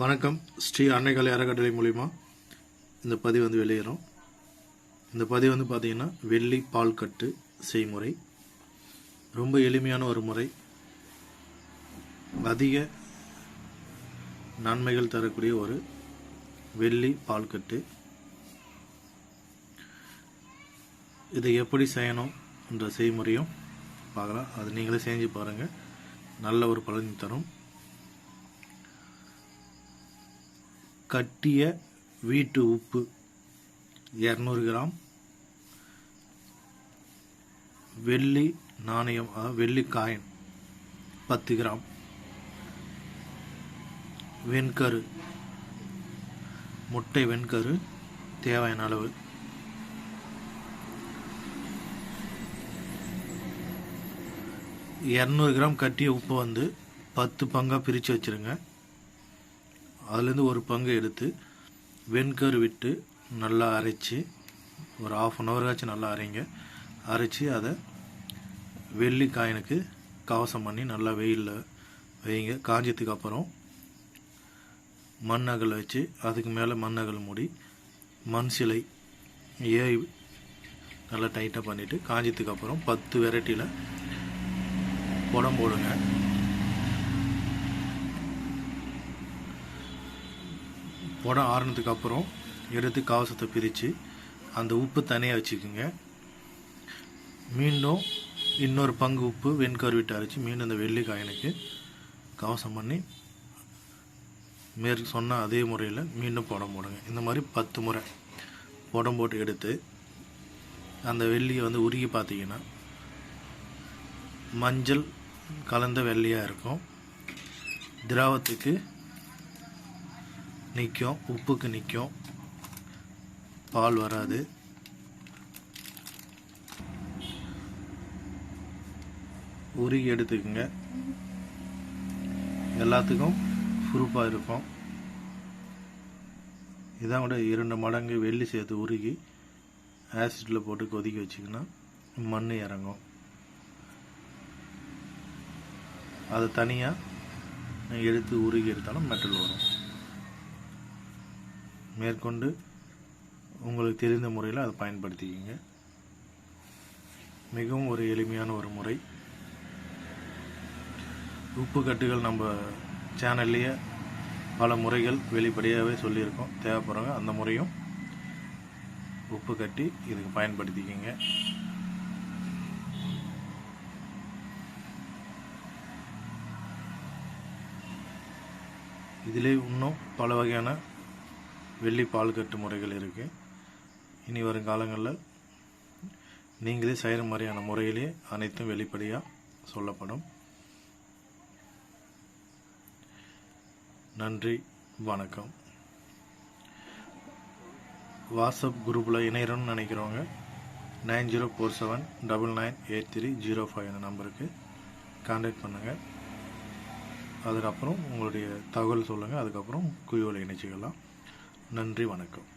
வணக்கம். ஸ்ரீ அன்னைக்கலை அறக்கட்டளை மூலிமா இந்த பதிவு வந்து வெளியேறும். இந்த பதிவு வந்து பார்த்தீங்கன்னா வெள்ளி பால் கட்டு செய்முறை. ரொம்ப எளிமையான ஒரு முறை. அதிக நன்மைகள் தரக்கூடிய ஒரு வெள்ளி பால் கட்டு. இதை எப்படி செய்யணும் என்ற செய்முறையும் பார்க்கலாம். அது நீங்களே செஞ்சு பாருங்கள் நல்ல ஒரு பலன் தரும். கட்டிய வீட்டு உப்பு இரநூறு கிராம். வெள்ளி நாணயம் வெள்ளி காயின் பத்து கிராம். வெண்கரு முட்டை வெண்கரு தேவையான அளவு. இரநூறு கிராம் கட்டிய உப்பை வந்து பத்து பங்காக பிரித்து வச்சுருங்க. அதுலேருந்து ஒரு பங்கு எடுத்து வெண்கரு விட்டு நல்லா அரைச்சி ஒரு ஆஃப் அன் ஹவராச்சும் நல்லா அரைங்க. அரைச்சி அதை வெள்ளி காயினுக்கு கவசம் பண்ணி நல்லா வெயிலில் வைங்க. காஞ்சதுக்கு அப்புறம் மண் அகல் வச்சு அதுக்கு மேலே மண் அகல் மூடி மண் சிலை ஏ நல்லா டைட்டாக பண்ணிவிட்டு காஞ்சதுக்கு அப்புறம் பத்து வெரைட்டியில் குடம் உடம் புடம் ஆறுனதுக்கு அப்புறம் எடுத்து கவசத்தை பிரித்து அந்த உப்பு தனியாக வச்சுக்கோங்க. மீண்டும் இன்னொரு பங்கு உப்பு வெண்கருவிட்டு அரைச்சி மீண்டும் அந்த வெள்ளிக்காயனுக்கு கவசம் பண்ணி மேற்கு சொன்ன அதே முறையில் மீண்டும் புடம் போடுங்க. இந்த மாதிரி பத்து முறை புடம் போட்டு எடுத்து அந்த வெள்ளியை வந்து உருகி பார்த்தீங்கன்னா மஞ்சள் கலந்த வெள்ளையாக இருக்கும். திராவத்துக்கு நிற்கும் உப்புக்கு நிற்கும். பால் வராது. உருகி எடுத்துக்கோங்க. எல்லாத்துக்கும் சுருப்பாக இருக்கும். இதான் கூட இரண்டு மடங்கு வெள்ளி சேர்த்து உருகி ஆசிட்டில் போட்டு கொதிக்க வச்சிங்கன்னா மண் இறங்கும். அதை தனியாக எடுத்து உருகி எடுத்தாலும் மெட்டல் வரும். மேற்கொண்டு உங்களுக்கு தெரிந்த முறையில் அதை பயன்படுத்திக்கிங்க. மிகவும் ஒரு எளிமையான ஒரு முறை. உப்பு கட்டுகள் நம்ம சேனல்லையே பல முறைகள் வெளிப்படையாகவே சொல்லியிருக்கோம். தேவைப்படுறவங்க அந்த முறையும் உப்பு கட்டி இதுக்கு பயன்படுத்திக்கிங்க. இதிலே இன்னும் பல வகையான வெள்ளி பால் கட்டு முறைகள் இருக்குது இனி வரும் காலங்களில் நீங்களே செய்கிற மாதிரியான முறையிலே அனைத்தும் வெளிப்படையாக சொல்லப்படும். நன்றி வணக்கம். வாட்ஸ்அப் குரூப்பில் இணையணும்னு நினைக்கிறவங்க nine zero four seven double nine eight three zero five அந்த நம்பருக்கு கான்டாக்ட் பண்ணுங்கள் அதுக்கப்புறம் உங்களுடைய தகவல் சொல்லுங்கள் அதுக்கப்புறம் குழுவில் இணைச்சிக்கலாம். நன்றி வணக்கம்.